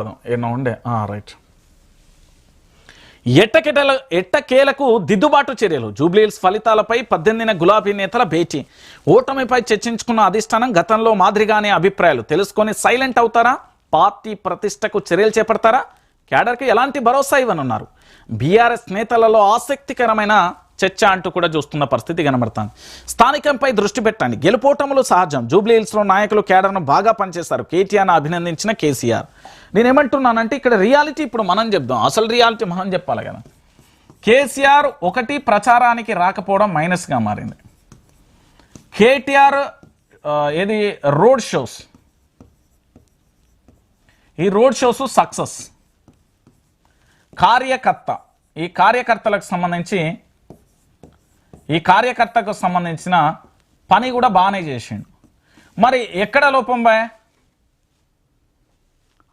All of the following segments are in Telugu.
ఏమన్నా ఉండే? రైట్. ఎట్టకెటల ఎట్టకేలకు దిద్దుబాటు చర్యలు? జూబ్లీహిల్స్ ఫలితాలపై పద్దెనిమిదిన గులాబీ నేతల భేటీ. ఓటమిపై చర్చించుకున్న అధిష్టానం గతంలో మాదిరిగానే అభిప్రాయాలు. తెలుసుకొని సైలెంట్ అవుతారా? పార్టీ ప్రతిష్టకు చర్యలు చేపడతారా? క్యాడర్కి ఎలాంటి భరోసా ఇవ్వనున్నారు? బీఆర్ఎస్ నేతలలో ఆసక్తికరమైన చర్చ అంటూ కూడా చూస్తున్న పరిస్థితి కనబడుతుంది. స్థానికంపై దృష్టి పెట్టండి. గెలుపోటములు సహజం. జూబ్లీహిల్స్లో నాయకులు కేడర్ను బాగా పనిచేశారు. కేటీఆర్ను అభినందించిన కేసీఆర్. నేనేమంటున్నానంటే ఇక్కడ రియాలిటీ ఇప్పుడు మనం చెప్దాం. అసలు రియాలిటీ మనం చెప్పాలి కదా. కేసీఆర్ ఒకటి ప్రచారానికి రాకపోవడం మైనస్గా మారింది. కేటీఆర్ ఏది? Road shows. ఈ రోడ్ షోస్ సక్సెస్. కార్యకర్త. ఈ కార్యకర్తలకు సంబంధించి ఈ కార్యకర్తకు సంబంధించిన పని కూడా బాగానే చేసిండు. మరి ఎక్కడ లోపం బాయ్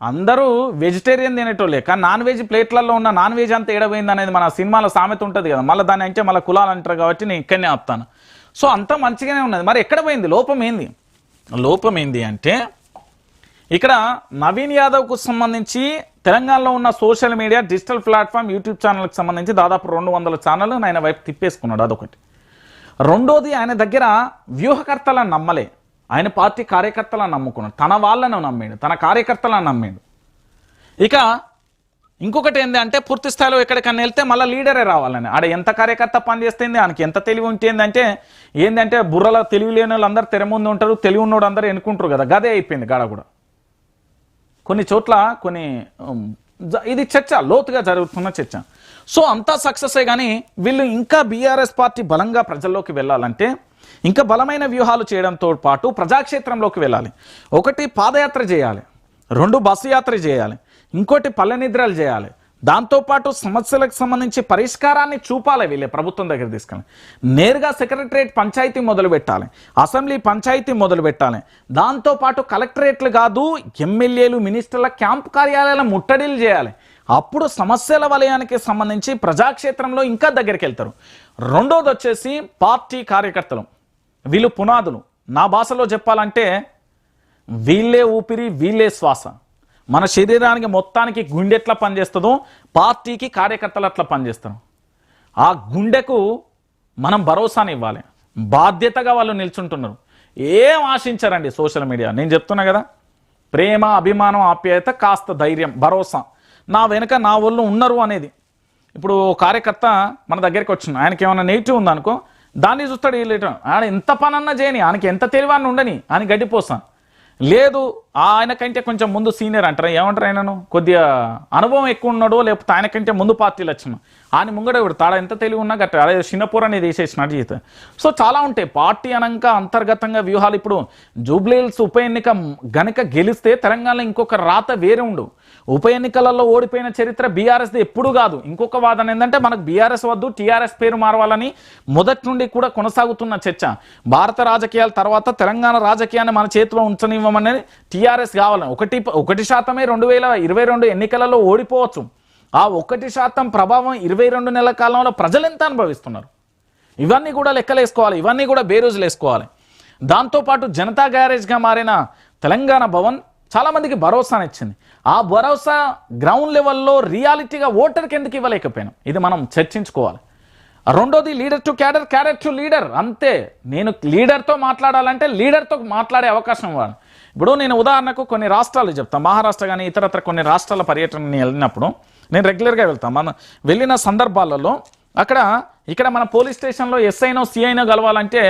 అందరూ వెజిటేరియన్ తినేటోళ్ళే కానీ నాన్ వెజ్ ప్లేట్లలో ఉన్న నాన్ వెజ్ అంతా ఏడబోయింది అనేది మన సినిమాలో సామెత ఉంటుంది కదా మళ్ళీ దాని అంటే మళ్ళీ కులాలు అంటారు కాబట్టి నేను ఇక్కడనే ఆపుతాను. సో అంతా మంచిగానే ఉన్నది. మరి ఎక్కడ పోయింది? లోపం ఏంది? లోపం ఏంది అంటే ఇక్కడ నవీన్ యాదవ్కు సంబంధించి తెలంగాణలో ఉన్న social media digital platform YouTube ఛానల్కి సంబంధించి దాదాపు రెండు వందల ఛానల్ ఆయన వైపు తిప్పేసుకున్నాడు. అదొకటి. రెండోది ఆయన దగ్గర వ్యూహకర్తలను నమ్మలే. ఆయన పార్టీ కార్యకర్తలను నమ్ముకున్నాడు. తన వాళ్ళను నమ్మాడు తన కార్యకర్తలను నమ్మాడు. ఇక ఇంకొకటి ఏంది అంటే పూర్తి స్థాయిలో ఎక్కడికన్నా వెళ్తే మళ్ళీ లీడరే రావాలని. ఆడ ఎంత కార్యకర్త పనిచేస్తుంది ఆయనకి ఎంత తెలివి ఉంటుంది అంటే ఏంటంటే బుర్రలో తెలివి లేని వాళ్ళు అందరూ తెర ముందు ఉంటారు తెలివి ఉన్నోడు అందరూ ఎన్నుకుంటారు కదా. గదే అయిపోయింది గాడ కూడా. కొన్ని చోట్ల కొన్ని ఇది చర్చ లోతుగా జరుగుతున్న చర్చ. సో అంతా సక్సెసే కానీ వీళ్ళు ఇంకా బీఆర్ఎస్ పార్టీ బలంగా ప్రజల్లోకి వెళ్ళాలంటే ఇంకా బలమైన వ్యూహాలు చేయడంతో పాటు ప్రజాక్షేత్రంలోకి వెళ్ళాలి. ఒకటి పాదయాత్ర చేయాలి. రెండు బస్సు యాత్ర చేయాలి. ఇంకోటి పల్లె నిద్రలు చేయాలి. దాంతోపాటు సమస్యలకు సంబంధించి పరిష్కారాన్ని చూపాలి వీళ్ళే ప్రభుత్వం దగ్గర తీసుకెళ్ళి. నేరుగా సెక్రటరేట్ పంచాయతీ మొదలు పెట్టాలి. అసెంబ్లీ పంచాయతీ మొదలు పెట్టాలి. దాంతోపాటు కలెక్టరేట్లు కాదు ఎమ్మెల్యేలు మినిస్టర్ల క్యాంప్ కార్యాలయాల ముట్టడిలు చేయాలి. అప్పుడు సమస్యల వలయానికి సంబంధించి ప్రజాక్షేత్రంలో ఇంకా దగ్గరికి వెళ్తారు. రెండోది వచ్చేసి పార్టీ కార్యకర్తలు. వీళ్ళు పునాదులు. నా భాషలో చెప్పాలంటే వీళ్ళే ఊపిరి వీళ్ళే శ్వాస. మన శరీరానికి మొత్తానికి గుండె ఎట్లా పనిచేస్తుందో పార్టీకి కార్యకర్తలు అట్లా పనిచేస్తారు. ఆ గుండెకు మనం భరోసాని ఇవ్వాలి బాధ్యతగా వాళ్ళు నిల్చుంటున్నారు. ఏం ఆశించారండి సోషల్ మీడియా? నేను చెప్తున్నా కదా ప్రేమ అభిమానం ఆప్యాయత కాస్త ధైర్యం భరోసా. నా వెనుక నా ఒళ్ళు ఉన్నారు అనేది. ఇప్పుడు కార్యకర్త మన దగ్గరికి వచ్చిన ఆయనకి ఏమైనా నెగిటివ్ ఉందనుకో దాన్ని చూస్తాడు వీళ్ళు ఆయన ఎంత పనన్నా చేయని ఆయనకి ఎంత తెలివాన్ని ఉండని ఆయన గడ్డిపోస్తాను. లేదు ఆయనకంటే కొంచెం ముందు సీనియర్ అంటారా? ఏమంటారు ఆయనను? కొద్దిగా అనుభవం ఎక్కువ ఉన్నాడో లేకపోతే ఆయనకంటే ముందు పార్టీలు వచ్చిన ఆయన ముంగడ ఇప్పుడు తాడ ఎంత తెలివి ఉన్నా గట్ట అదే చిన్నపూర అనేది వేసేసినట్టు జీతం సో చాలా ఉంటాయి. పార్టీ అనక అంతర్గతంగా వ్యూహాలు ఇప్పుడు జూబ్లీహిల్స్ ఉప ఎన్నిక గనక గెలిస్తే తెలంగాణలో ఇంకొక రాత వేరే ఉండు. ఉప ఎన్నికలలో ఓడిపోయిన చరిత్ర బీఆర్ఎస్ది ఎప్పుడు కాదు. ఇంకొక వాదన ఏంటంటే మనకు బీఆర్ఎస్ వద్దు టీఆర్ఎస్ పేరు మారవాలని మొదటి నుండి కూడా కొనసాగుతున్న చర్చ. భారత రాజకీయాల తర్వాత తెలంగాణ రాజకీయాన్ని మన చేతిలో ఉంచనివ్వమని టీఆర్ఎస్ కావాలని ఒకటి ఒకటి శాతమే రెండు వేల ఇరవై రెండు ఎన్నికలలో ఓడిపోవచ్చు. ఆ ఒకటి శాతం ప్రభావం ఇరవై రెండు నెలల కాలంలో ప్రజలు ఎంత అనుభవిస్తున్నారు? ఇవన్నీ కూడా లెక్కలేసుకోవాలి ఇవన్నీ కూడా బేరోజులు వేసుకోవాలి దాంతోపాటు జనతా గ్యారేజ్గా మారిన తెలంగాణ భవన్ చాలామందికి భరోసానిచ్చింది ఆ భరోసా గ్రౌండ్ లెవెల్లో రియాలిటీగా ఓటర్కి ఎందుకు ఇవ్వలేకపోయినాం? ఇది మనం చర్చించుకోవాలి. రెండోది leader to cadre cadre to leader అంతే. నేను లీడర్తో మాట్లాడాలంటే లీడర్తో మాట్లాడే అవకాశం ఇవ్వాలి. ఇప్పుడు నేను ఉదాహరణకు కొన్ని రాష్ట్రాలు చెప్తాను మహారాష్ట్ర కానీ ఇతరత్ర కొన్ని రాష్ట్రాల పర్యటన వెళ్ళినప్పుడు నేను రెగ్యులర్గా వెళ్తాను మన వెళ్ళిన సందర్భాలలో అక్కడ ఇక్కడ మన పోలీస్ స్టేషన్లో ఎస్ఐనో సిఐనో కలవాలంటే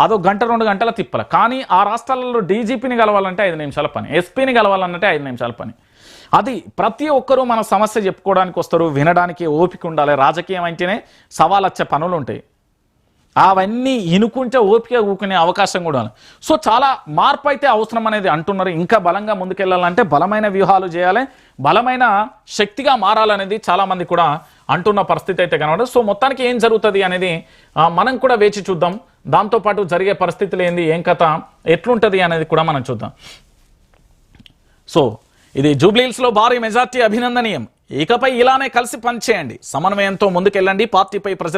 అదో గంట రెండు గంటల తిప్పల. కానీ ఆ రాష్ట్రాలలో డీజీపీని కలవాలంటే ఐదు నిమిషాల పని ఎస్పీని కలవాలంటే ఐదు నిమిషాల పని. అది ప్రతి ఒక్కరూ మన సమస్య చెప్పుకోవడానికి వస్తారు వినడానికి ఓపిక ఉండాలి. రాజకీయం అంటేనే సవాల్ వచ్చే పనులు ఉంటాయి. అవన్నీ ఇనుకుంటే ఓపిక ఊకునే అవకాశం కూడా సో చాలా మార్పు అయితే అవసరం అనేది అంటున్నారు. ఇంకా బలంగా ముందుకెళ్ళాలంటే బలమైన వ్యూహాలు చేయాలి. బలమైన శక్తిగా మారాలనేది చాలామంది కూడా అంటున్న పరిస్థితి అయితే కనబడదు. సో మొత్తానికి ఏం జరుగుతుంది అనేది మనం కూడా వేచి చూద్దాం. దాంతోపాటు జరిగే పరిస్థితులు ఏంది ఏం కథ ఎట్లుంటుంది అనేది కూడా మనం చూద్దాం. సో ఇది జూబ్లీహిల్స్లో భారీ మెజార్టీ అభినందనీయం. ఇకపై ఇలానే కలిసి పనిచేయండి. సమన్వయంతో ముందుకెళ్ళండి. పార్టీపై ప్రజలు